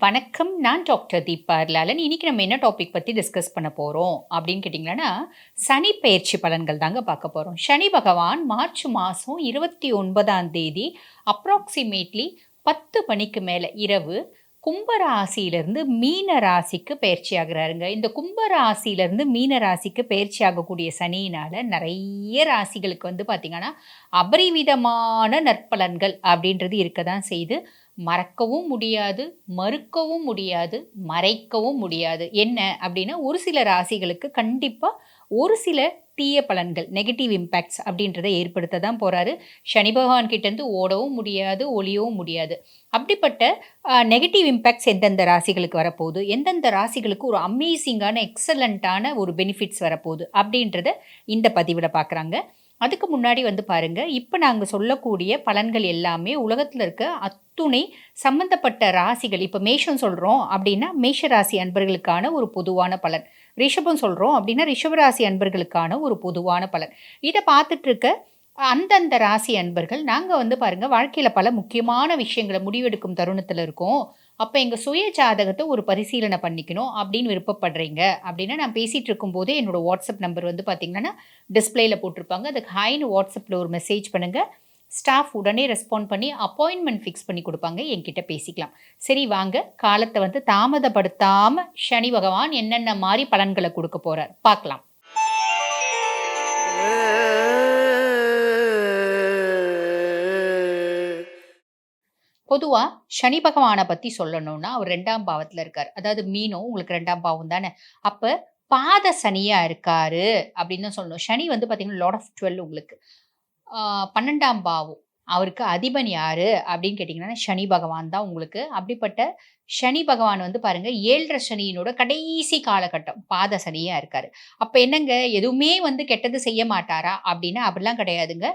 வணக்கம். நான் டாக்டர் தீபா லாலன். இன்னைக்கு நம்ம என்ன டாபிக் பற்றி டிஸ்கஸ் பண்ண போகிறோம் அப்படின்னு கேட்டிங்கன்னா சனி பெயர்ச்சி பலன்கள் தாங்க பார்க்க போகிறோம் சனி பகவான் மார்ச் மாதம் இருபத்தி ஒன்பதாம் தேதி அப்ராக்சிமேட்லி பத்து மணிக்கு மேலே இரவு கும்பராசியிலிருந்து மீன ராசிக்கு பயிற்சி ஆகுறாருங்க. இந்த கும்பராசியிலிருந்து மீன ராசிக்கு பயிற்சி ஆகக்கூடிய சனியினால் நிறைய ராசிகளுக்கு வந்து பார்த்திங்கன்னா அபரிவிதமான நற்பலன்கள் அப்படின்றது இருக்க தான் செய்து மறக்கவும் முடியாது, மறுக்கவும் முடியாது, மறைக்கவும் முடியாது. என்ன அப்படின்னா, ஒரு சில ராசிகளுக்கு கண்டிப்பாக ஒரு சில தீய பலன்கள், நெகட்டிவ் இம்பேக்ட்ஸ் அப்படின்றத ஏற்படுத்த தான் போகிறாரு சனி பகவான் கிட்டேருந்து ஓடவும் முடியாது, ஒளியவும் முடியாது. அப்படிப்பட்ட நெகட்டிவ் இம்பேக்ட்ஸ் எந்தெந்த ராசிகளுக்கு வரப்போகுது, எந்தெந்த ராசிகளுக்கு ஒரு அமேசிங்கான, எக்ஸலண்ட்டான ஒரு பெனிஃபிட்ஸ் வரப்போகுது அப்படின்றத இந்த பதிவில் பார்க்குறாங்க. அதுக்கு முன்னாடி வந்து பாருங்க, இப்போ நாங்கள் சொல்லக்கூடிய பலன்கள் எல்லாமே உலகத்தில் இருக்க அத்துணை சம்பந்தப்பட்ட ராசிகள் இப்போ மேஷம் சொல்கிறோம் அப்படின்னா, மேஷ ராசி அன்பர்களுக்கான ஒரு பொதுவான பலன். ரிஷபம் சொல்கிறோம் அப்படின்னா, ரிஷபராசி அன்பர்களுக்கான ஒரு பொதுவான பலன். இதை பார்த்துட்டு இருக்க அந்தந்த ராசி அன்பர்கள், நாங்கள் வந்து பாருங்கள் வாழ்க்கையில் பல முக்கியமான விஷயங்கள முடிவெடுக்கும் தருணத்தில் இருக்கோம். அப்போ எங்கள் சுய ஜாதகத்தை ஒரு பரிசீலனை பண்ணிக்கணும் அப்படின்னு விருப்பப்படுறீங்க அப்படின்னா, நான் பேசிகிட்டு இருக்கும்போதே என்னோட வாட்ஸ்அப் நம்பர் வந்து பார்த்தீங்கன்னா, டிஸ்ப்ளேல போட்டிருப்பாங்க. அதுக்கு ஹைன்னு வாட்ஸ்அப்பில் ஒரு மெசேஜ் பண்ணுங்கள் ஸ்டாஃப் உடனே ரெஸ்பாண்ட் பண்ணி அப்பாயின்மெண்ட் ஃபிக்ஸ் பண்ணி கொடுப்பாங்க என்கிட்ட பேசிக்கலாம். சரி வாங்க, காலத்தை வந்து தாமதப்படுத்தாமல் சனி பகவான் என்னென்ன மாதிரி பலன்களை கொடுக்க போகிறார் பார்க்கலாம். பொதுவாக சனி பகவானை பற்றி சொல்லணும்னா, அவர் ரெண்டாம் பாவத்தில் இருக்கார் அதாவது மீனும் உங்களுக்கு ரெண்டாம் பாவம் தானே. அப்போ பாத சனியாக இருக்காரு அப்படின்னு தான் சொல்லணும். சனி வந்து பார்த்தீங்கன்னா, லார்ட் ஆஃப் 12 உங்களுக்கு. பன்னெண்டாம் பாவம். அவருக்கு அதிபன் யாரு அப்படின்னு கேட்டிங்கன்னா சனி பகவான் தான் உங்களுக்கு. அப்படிப்பட்ட சனி பகவான் வந்து பாருங்க ஏழரை சனியினோட கடைசி காலகட்டம். பாத சனியாக இருக்காரு. அப்போ என்னங்க எதுவுமே வந்து கெட்டது செய்ய மாட்டாரா? அப்படின்னா அப்படிலாம் கிடையாதுங்க.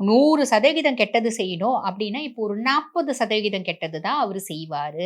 100% கெட்டது செய்யணும் அப்படின்னா, இப்போ ஒரு 40% கெட்டது தான் அவர் செய்வார்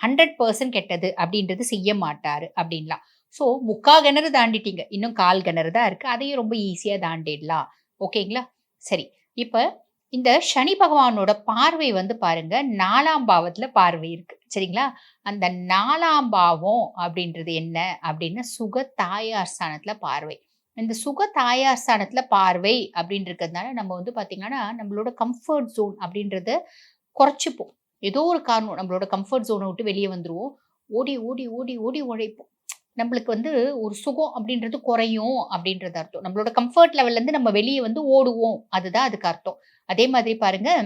ஹண்ட்ரட் பர்சன்ட் கெட்டது அப்படின்றது செய்ய மாட்டார் அப்படின்லாம். ஸோ, 3/4 கிணறு தாண்டிட்டீங்க. இன்னும் 1/4 கிணறு தான் இருக்குது அதையும் ரொம்ப ஈஸியாக தாண்டிடலாம். ஓகேங்களா? சரி. இப்போ இந்த சனி பகவானோட பார்வை வந்து பாருங்க நாலாம் பாவத்துல பார்வை இருக்கு. சரிங்களா? அந்த நாலாம் பாவம் அப்படின்றது என்ன அப்படின்னா, சுக தாயார் ஸ்தானத்துல பார்வை. இந்த சுக தாயார் ஸ்தானத்தில் பார்வை அப்படின்னு இருக்கிறதுனால, நம்ம வந்து பார்த்திங்கன்னா நம்மளோட கம்ஃபர்ட் ஜோன் அப்படின்றத குறைச்சிப்போம் ஏதோ ஒரு காரணம் நம்மளோட கம்ஃபர்ட் ஜோனை விட்டு வெளியே வந்துடுவோம் ஓடி, ஓடி, ஓடி, ஓடி உழைப்போம். நம்மளுக்கு வந்து ஒரு சுகம் அப்படின்றது குறையும் அப்படின்றது அர்த்தம். நம்மளோட கம்ஃபர்ட் லெவல்லேருந்து நம்ம வெளியே வந்து ஓடுவோம். அதுதான் அதுக்கு அர்த்தம். அதே மாதிரி பாருங்கள்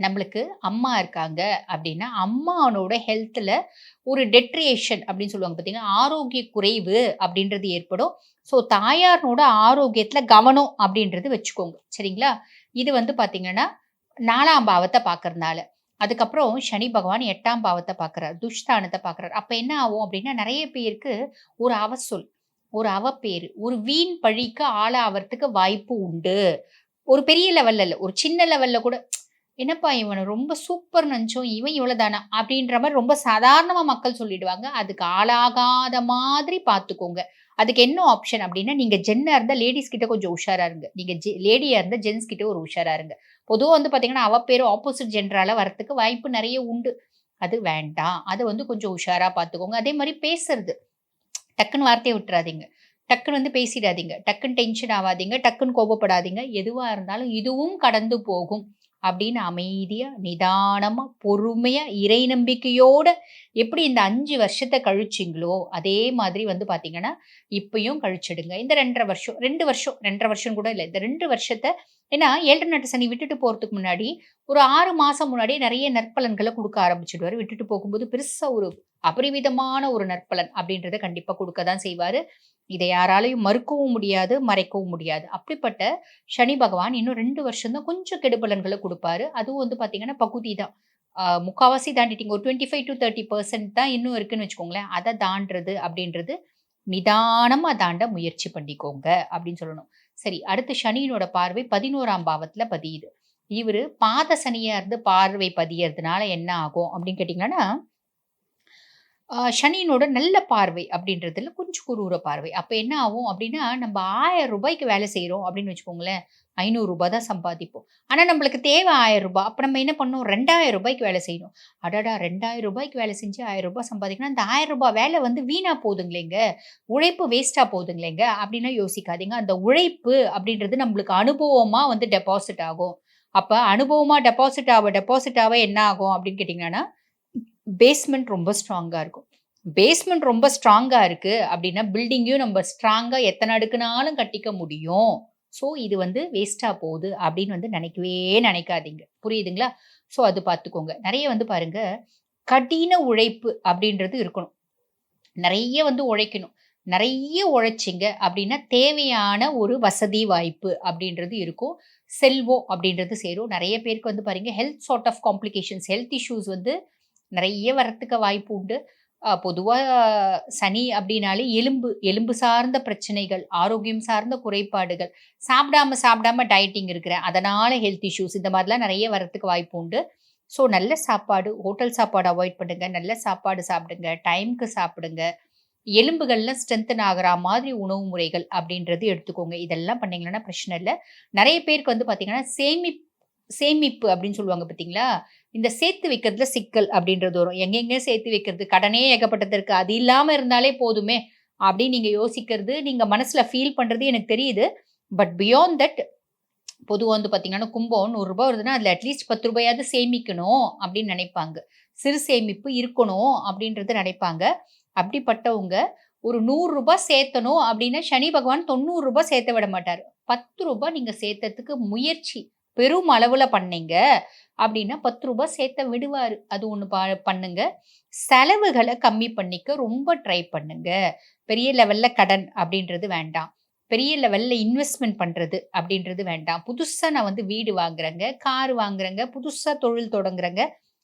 நம்மளுக்கு அம்மா இருக்காங்க அப்படின்னா, அம்மானோட ஹெல்த்தில் ஒரு டெட்ரியேஷன் அப்படின்னு சொல்லுவாங்க பார்த்தீங்கன்னா ஆரோக்கிய குறைவு அப்படின்றது ஏற்படும். ஸோ, தாயாரினோட ஆரோக்கியத்துல கவனம் அப்படின்றது வச்சுக்கோங்க. சரிங்களா? இது வந்து பார்த்தீங்கன்னா, நாலாம் பாவத்தை பார்க்கறதுனால. அதுக்கப்புறம் சனி பகவான் எட்டாம் பாவத்தை பார்க்குறார். துஷ்டானத்தை பார்க்குறாரு அப்போ என்ன ஆகும் அப்படின்னா, நிறைய பேருக்கு ஒரு அவசொல், ஒரு அவப்பேர் ஒரு வீண் பழிக்கு ஆளாவறதுக்கு வாய்ப்பு உண்டு. ஒரு பெரிய லெவல்ல இல்லை ஒரு சின்ன லெவல்ல கூட என்னப்பா இவன் ரொம்ப சூப்பர் நினச்சோம் இவன் இவ்வளோதானா? அப்படின்ற மாதிரி ரொம்ப சாதாரணமாக மக்கள் சொல்லிடுவாங்க. அதுக்கு ஆளாகாத மாதிரி பார்த்துக்கோங்க. அதுக்கு என்ன ஆப்ஷன் அப்படின்னா, நீங்கள் ஜென்னாக இருந்தால் லேடிஸ் கிட்ட கொஞ்சம் உஷாராக இருங்க. நீங்கள் ஜெ லேடியாக இருந்தால் ஜென்ஸ் கிட்ட ஒரு உஷாராக இருங்க. பொதுவாக வந்து பார்த்தீங்கன்னா, பேர் ஆப்போசிட் ஜெண்டரால வரத்துக்கு வாய்ப்பு நிறைய உண்டு. அது வேண்டாம். அதை வந்து கொஞ்சம் உஷாராக பார்த்துக்கோங்க. அதே மாதிரி பேசுறது. டக்குன்னு வார்த்தையை விட்டுறாதீங்க. டக்குன்னு வந்து பேசிடாதீங்க. டக்குன்னு டென்ஷன் ஆகாதீங்க டக்குன்னு கோபப்படாதீங்க. எதுவாக இருந்தாலும் இதுவும் கடந்து போகும். அப்படின்னு அமைதியா, நிதானமா, பொறுமையா, இறை நம்பிக்கையோடு எப்படி இந்த அஞ்சு வருஷத்தை கழிச்சீங்களோ, அதே மாதிரி வந்து பார்த்தீங்கன்னா, இப்பயும் கழிச்சிடுங்க. இந்த 2 1/2 வருஷம் ரெண்டு வருஷம் 2 1/2 வருஷம் கூட இல்லை இந்த ரெண்டு வருஷத்தை ஏன்னா 7 நாட்டு சனி விட்டுட்டு போறதுக்கு முன்னாடி, ஒரு ஆறு மாசம் முன்னாடியே நிறைய நற்பலன்களை கொடுக்க ஆரம்பிச்சிடுவார் விட்டுட்டு போகும்போது பெருசா ஒரு அபரிவிதமான ஒரு நற்பலன் அப்படின்றத கண்டிப்பா கொடுக்க தான் செய்வாரு. இதை யாராலையும் மறுக்கவும் முடியாது, மறைக்கவும் முடியாது. அப்படிப்பட்ட சனி பகவான் இன்னும் ரெண்டு வருஷம் தான் கொஞ்சம் கெடுபலன்களை கொடுப்பாரு அதுவும் வந்து பார்த்தீங்கன்னா, பகுதி தான். முக்காவாசி தாண்டிட்டீங்க ஒரு twenty five to thirty percent தான் இன்னும் இருக்குன்னு வச்சுக்கோங்களேன். அதை தாண்டுறது அப்படின்றது நிதானமாக தாண்ட முயற்சி பண்ணிக்கோங்க அப்படின்னு சொல்லணும். சரி, அடுத்து சனியினோட பார்வை பதினோராம் பாவத்தில் பதியுது. இவர் பாத சனியாக இருந்து பார்வை பதியறதுனால என்ன ஆகும் அப்படின்னு கேட்டிங்கன்னா சனியினோட நல்ல பார்வை அப்படின்றதுல கொஞ்சம் குரூர பார்வை. அப்போ என்ன ஆகும் அப்படின்னா, நம்ம ஆயிரம் ரூபாய்க்கு வேலை செய்கிறோம் அப்படின்னு வச்சுக்கோங்களேன். ஐநூறுரூபா தான் சம்பாதிப்போம். ஆனால் நம்மளுக்கு தேவை ஆயிரம் ரூபாய் அப்போ நம்ம என்ன பண்ணோம் ரெண்டாயிரம் ரூபாய்க்கு வேலை செய்யணும். அடடா! ரெண்டாயிரம் ரூபாய்க்கு வேலை செஞ்சு ஆயிரம் ரூபாய் சம்பாதிக்கணும். அந்த ஆயிரம் ரூபாய் வேலை வந்து வீணாக போகுதுங்களேங்க. உழைப்பு வேஸ்ட்டாக போகுதுங்களேங்க அப்படின்னா யோசிக்காதீங்க. அந்த உழைப்பு அப்படின்றது நம்மளுக்கு அனுபவமாக வந்து டெபாசிட் ஆகும். அப்போ அனுபவமாக டெபாசிட் ஆக டெபாசிட் ஆக என்ன ஆகும் அப்படின்னு கேட்டிங்கன்னா பேஸ்மெண்ட் ரொம்ப ஸ்ட்ராங்காக இருக்கும். பேஸ்மெண்ட் ரொம்ப ஸ்ட்ராங்காக இருக்குது அப்படின்னா, பில்டிங்கையும் நம்ம ஸ்ட்ராங்காக எத்தனை அடுக்குனாலும் கட்டிக்க முடியும். ஸோ இது வந்து வேஸ்ட்டாக போகுது அப்படின்னு வந்து நினைக்கவே நினைக்காதீங்க. புரியுதுங்களா? ஸோ அது பார்த்துக்கோங்க. நிறைய வந்து பாருங்க, கடின உழைப்பு அப்படின்றது இருக்கணும். நிறைய வந்து உழைக்கணும். நிறைய உழைச்சிங்க அப்படின்னா, தேவையான ஒரு வசதி வாய்ப்பு அப்படின்றது இருக்கும். செல்வம் அப்படின்றது சேரும். நிறைய பேருக்கு வந்து பாருங்க, health sort of complications, health issues வந்து நிறைய வரத்துக்கு வாய்ப்பு உண்டு. பொதுவாக சனி அப்படின்னாலே எலும்பு எலும்பு சார்ந்த பிரச்சனைகள், ஆரோக்கியம் சார்ந்த குறைபாடுகள், சாப்பிடாம சாப்பிடாம டயட்டிங் இருக்கிறேன். அதனால ஹெல்த் இஷ்யூஸ் இந்த மாதிரிலாம் நிறைய வரத்துக்கு வாய்ப்பு உண்டு. ஸோ நல்ல சாப்பாடு, ஹோட்டல் சாப்பாடு அவாய்ட் பண்ணுங்க. நல்ல சாப்பாடு சாப்பிடுங்க. டைம்க்கு சாப்பிடுங்க. எலும்புகள்லாம் ஸ்ட்ரென்தன் ஆகிற மாதிரி உணவு முறைகள் அப்படின்றது எடுத்துக்கோங்க. இதெல்லாம் பண்ணிங்கன்னா பிரச்சனை இல்லை நிறைய பேருக்கு வந்து பார்த்தீங்கன்னா, சேமிப் சேமிப்பு அப்படின்னு சொல்லுவாங்க பார்த்தீங்களா? இந்த சேர்த்து வைக்கிறதுல சிக்கல் அப்படின்றது வரும். எங்கெங்கே சேர்த்து வைக்கிறது? கடனே ஏகப்பட்டது இருக்கு. அது இல்லாமல் இருந்தாலே போதுமே அப்படின்னு நீங்கள் யோசிக்கிறது, நீங்கள் மனசில் ஃபீல் பண்ணுறது எனக்கு தெரியுது. பட் பியாண்ட் தட் பொதுவாக வந்து பார்த்தீங்கன்னா, கும்பம் நூறுரூபா வருதுன்னா, அதில் அட்லீஸ்ட் பத்து ரூபாயாவது சேமிக்கணும் அப்படின்னு நினைப்பாங்க. சிறு சேமிப்பு இருக்கணும் அப்படின்றது நினைப்பாங்க. அப்படிப்பட்டவங்க ஒரு நூறுரூபா சேர்த்தணும் அப்படின்னா, சனி பகவான் தொண்ணூறுரூபா சேர்த்த விட மாட்டார் பத்து ரூபாய் நீங்கள் சேர்த்ததுக்கு முயற்சி பெரும் அளவுல பண்ணீங்க அப்படின்னா, பத்து ரூபாய் சேர்த்த விடுவாரு. அது ஒன்று ப பண்ணுங்க. செலவுகளை கம்மி பண்ணிக்க ரொம்ப ட்ரை பண்ணுங்க. பெரிய லெவல்ல கடன் அப்படின்றது வேண்டாம். பெரிய லெவல்ல இன்வெஸ்ட்மெண்ட் பண்றது அப்படின்றது வேண்டாம். புதுசா நான் வந்து வீடு வாங்குறேங்க, கார் வாங்குறேங்க, புதுசா தொழில் தொடங்குறேங்க.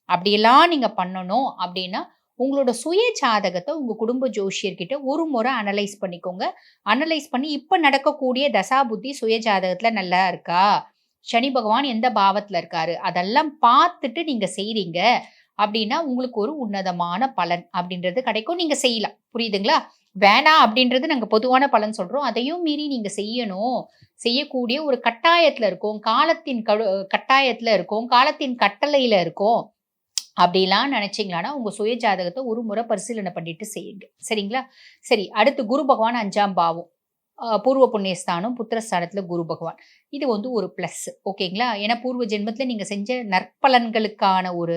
அப்படியெல்லாம் நீங்க பண்ணணும் அப்படின்னா, உங்களோட சுய ஜாதகத்த உங்க குடும்ப ஜோஷியர்கிட்ட ஒரு முறை அனலைஸ் பண்ணிக்கோங்க. அனலைஸ் பண்ணி இப்ப நடக்கக்கூடிய தசா புத்தி சுய ஜாதகத்துல நல்லா இருக்கா? சனி பகவான் எந்த பாவத்தில் இருக்காரு? அதெல்லாம் பார்த்துட்டு நீங்கள் செய்கிறீங்க அப்படின்னா, உங்களுக்கு ஒரு உன்னதமான பலன் அப்படின்றது கிடைக்கும். நீங்கள் செய்யலாம். புரியுதுங்களா? வேணாம் அப்படின்றது நாங்கள் பொதுவான பலன் சொல்கிறோம் அதையும் மீறி நீங்கள் செய்யணும். செய்யக்கூடிய ஒரு கட்டாயத்தில் இருக்கும் காலத்தின் கடு கட்டாயத்தில் இருக்கோம். காலத்தின் கட்டளையில் இருக்கும் அப்படிலாம் நினச்சிங்களான்னா உங்க சுய ஜாதகத்தை ஒரு முறை பரிசீலனை பண்ணிட்டு செய்யுங்க. சரிங்களா? சரி அடுத்து குரு பகவான் அஞ்சாம் பாவம். பூர்வ புண்ணியஸ்தானம், புத்திரஸ்தானத்தில் குரு பகவான். இது வந்து ஒரு ப்ளஸ் ஓகேங்களா? ஏன்னா பூர்வ ஜென்மத்தில் நீங்கள் செஞ்ச நற்பலன்களுக்கான ஒரு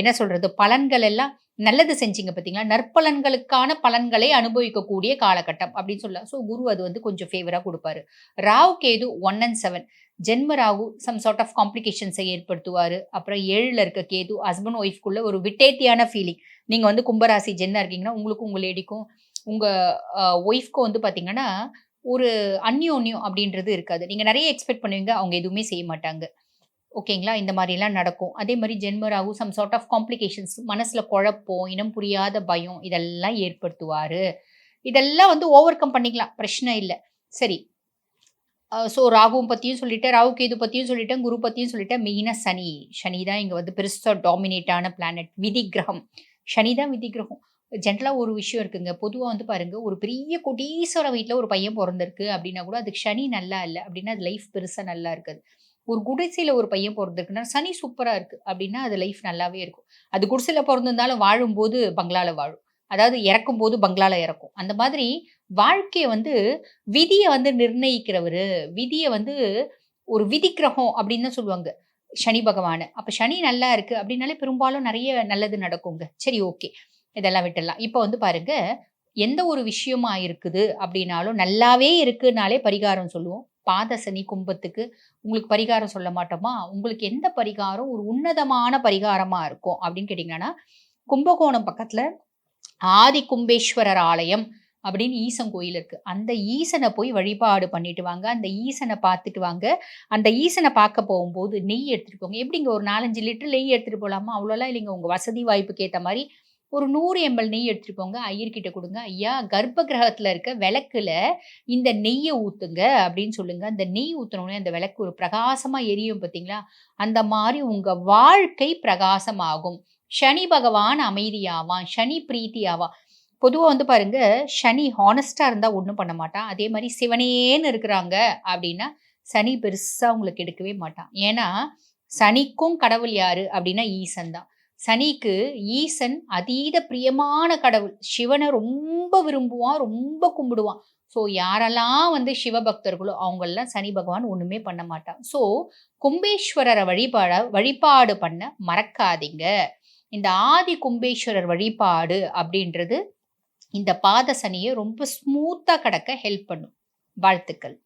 என்ன சொல்கிறது பலன்கள் எல்லாம் நல்லது செஞ்சீங்க பார்த்தீங்களா? நற்பலன்களுக்கான பலன்களை அனுபவிக்கக்கூடிய காலகட்டம் அப்படின்னு சொல்லலாம். ஸோ குரு அது வந்து கொஞ்சம் ஃபேவராக கொடுப்பாரு Rahu, Ketu one and seven ஜென்ம ராகு சம் சார்ட் ஆஃப் காம்ப்ளிகேஷன்ஸை ஏற்படுத்துவார் அப்புறம் ஏழில் இருக்க கேது ஹஸ்பண்ட் ஒய்ஃப்குள்ள ஒரு விட்டேத்தியான ஃபீலிங். நீங்கள் வந்து கும்பராசி ஜென்னா இருக்கீங்கன்னா, உங்களுக்கும் உங்கள் லேடிக்கும் உங்கள் ஒய்ஃப்க்கும் வந்து பார்த்தீங்கன்னா, ஒரு அந்யோன்யம் அப்படின்றது இருக்காது. நீங்கள் நிறைய எக்ஸ்பெக்ட் பண்ணுவீங்க. அவங்க எதுவுமே செய்ய மாட்டாங்க. ஓகேங்களா? இந்த மாதிரிலாம் நடக்கும். அதே மாதிரி ஜென்ம சம் சார்ட் ஆஃப் காம்ப்ளிகேஷன்ஸ் மனசுல குழப்பம், இனம் புரியாத பயம் இதெல்லாம் ஏற்படுத்துவார் இதெல்லாம் வந்து ஓவர் கம் பண்ணிக்கலாம். பிரச்சனை இல்லை சரி. ஸோ ராகுவும் பற்றியும் சொல்லிட்டேன். ராகு, கேது பற்றியும் சொல்லிட்டேன். குரு பற்றியும் சொல்லிட்டேன். மெயினாக சனி. சனி தான் இங்கே வந்து பெருசாக டாமினேட்டான பிளானட். விதி கிரகம். சனி தான் விதி கிரகம். ஜென்ரலாக ஒரு விஷயம் இருக்குங்க. பொதுவாக வந்து பாருங்கள் ஒரு பெரிய கோடீஸ்வர வீட்டில் ஒரு பையன் பிறந்திருக்கு அப்படின்னா கூட, அதுக்கு சனி நல்லா இல்லை அப்படின்னா, அது லைஃப் பெருசாக நல்லா இருக்காது. ஒரு குடிசையில் ஒரு பையன் பிறந்திருக்குன்னா சனி சூப்பராக இருக்குது அப்படின்னா, அது லைஃப் நல்லாவே இருக்கும். அது குடிசையில் பிறந்திருந்தாலும் வாழும்போது பங்களாவில் வாழும். அதாவது இறக்கும்போது பங்களால இறக்கும். அந்த மாதிரி வாழ்க்கையை வந்து விதியை வந்து நிர்ணயிக்கிறவரு, விதியை வந்து ஒரு விதி கிரகம் அப்படின்னு தான் சொல்லுவாங்க. சனி பகவான் அப்போ சனி நல்லா இருக்குது அப்படின்னாலே பெரும்பாலும் நிறைய நல்லது நடக்குங்க. சரி ஓகே. இதெல்லாம் விட்டுடலாம். இப்போ வந்து பாருங்க, எந்த ஒரு விஷயமா இருக்குது அப்படின்னாலும் நல்லாவே இருக்குனாலே பரிகாரம் சொல்லுவோம். பாத சனி கும்பத்துக்கு உங்களுக்கு பரிகாரம் சொல்ல மாட்டோமா? உங்களுக்கு எந்த பரிகாரம் ஒரு உன்னதமான பரிகாரமா இருக்கும் அப்படின்னு கேட்டிங்கன்னா கும்பகோணம் பக்கத்துல ஆதி கும்பேஸ்வரர் ஆலயம் அப்படின்னு ஈசன் கோயில் இருக்கு. அந்த ஈசனை போய் வழிபாடு பண்ணிட்டு வாங்க. அந்த ஈசனை பார்த்துட்டு வாங்க. அந்த ஈசனை பார்க்க போகும்போது நெய் எடுத்துட்டு போங்க. எப்படிங்க ஒரு 4, 5 லிட்டர் நெய் எடுத்துட்டு போகலாமா அவ்வளோலாம் இல்லைங்க. உங்க வசதி வாய்ப்புக்கு ஏற்ற மாதிரி ஒரு நூறு எம்எல் நெய் எடுத்துட்டு போங்க. ஐயர்கிட்ட கொடுங்க ஐயா கர்ப்ப கிரகத்தில் இருக்க விளக்குல இந்த நெய்யை ஊற்றுங்க அப்படின்னு சொல்லுங்க. அந்த நெய் ஊற்றினோடனே அந்த விளக்கு ஒரு பிரகாசமாக எரியும் பார்த்தீங்களா? அந்த மாதிரி உங்கள் வாழ்க்கை பிரகாசமாகும். சனி பகவான் அமைதியாவான். சனி பிரீத்தியாவான் பொதுவாக வந்து பாருங்க, சனி ஹானஸ்டாக இருந்தால் ஒன்றும் பண்ண மாட்டான். அதே மாதிரி சிவனேன்னு இருக்கிறாங்க அப்படின்னா சனி பெருசாக உங்களுக்கு எடுக்கவே மாட்டான். ஏன்னா, சனிக்கும் கடவுள் யாரு அப்படின்னா ஈசன் தான். சனிக்கு ஈசன் அதீத பிரியமான கடவுள். சிவனை ரொம்ப விரும்புவான், ரொம்ப கும்பிடுவான். ஸோ யாரெல்லாம் வந்து சிவபக்தர்களோ அவங்கெல்லாம் சனி பகவான் ஒன்றுமே பண்ண மாட்டான். ஸோ கும்பேஸ்வரரை வழிபாட வழிபாடு பண்ண மறக்காதீங்க. இந்த ஆதி கும்பேஸ்வரர் வழிபாடு அப்படின்றது இந்த பாத சனியை ரொம்ப ஸ்மூத்தாக கடக்க ஹெல்ப் பண்ணும். வாழ்த்துக்கள்.